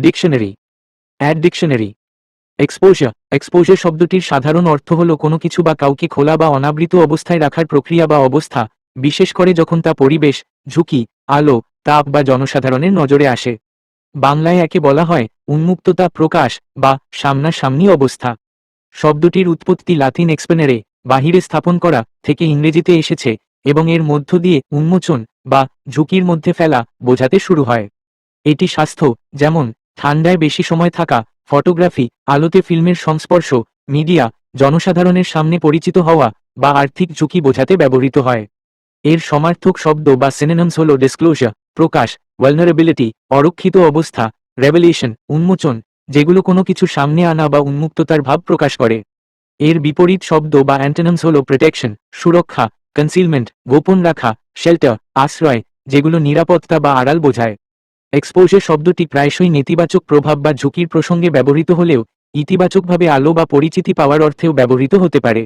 Dictionary add dictionary exposure exposure শব্দটির সাধারণ অর্থ হল কোনো কিছু বা কাউকে খোলা বা অনাবৃত অবস্থায় রাখার প্রক্রিয়া বা অবস্থা, বিশেষ করে যখন তা পরিবেশ, ঝুঁকি, আলো, তাপ বা জনসাধারণের নজরে আসে। বাংলায় একে বলা হয় উন্মুক্ততা প্রকাশ বা সামনাসামনি অবস্থা। শব্দটির উৎপত্তি লাতিন এক্সপেনারে, বাহিরে স্থাপন করা থেকে ইংরেজিতে এসেছে এবং এর মধ্য দিয়ে উন্মোচন বা ঝুঁকির মধ্যে ফেলা বোঝাতে শুরু হয়। এটি স্বাস্থ্য, যেমন ঠান্ডায় বেশি সময় থাকা, ফটোগ্রাফি, আলোতে ফিল্মের সংস্পর্শ, মিডিয়া, জনসাধারণের সামনে পরিচিত হওয়া বা আর্থিক ঝুঁকি বোঝাতে ব্যবহৃত হয়। এর সমার্থক শব্দ বা সিনেনমস হল ডিসক্লোজার প্রকাশ ওয়ালনারেবিলিটি অরক্ষিত অবস্থা রেভেলেশন উন্মোচন, যেগুলো কোনো কিছু সামনে আনা বা উন্মুক্ততার ভাব প্রকাশ করে। এর বিপরীত শব্দ বা অ্যান্টেনমস হল প্রোটেকশন সুরক্ষা কনসিলমেন্ট গোপন রাখা শেল্টার আশ্রয়, যেগুলো নিরাপত্তা বা আড়াল বোঝায়। এক্সপোজার শব্দটি প্রায়শই নেতিবাচক প্রভাব বা ঝুঁকির প্রসঙ্গে ব্যবহৃত হলেও ইতিবাচকভাবে আলো বা পরিচিতি পাওয়ার অর্থেও ব্যবহৃত হতে পারে।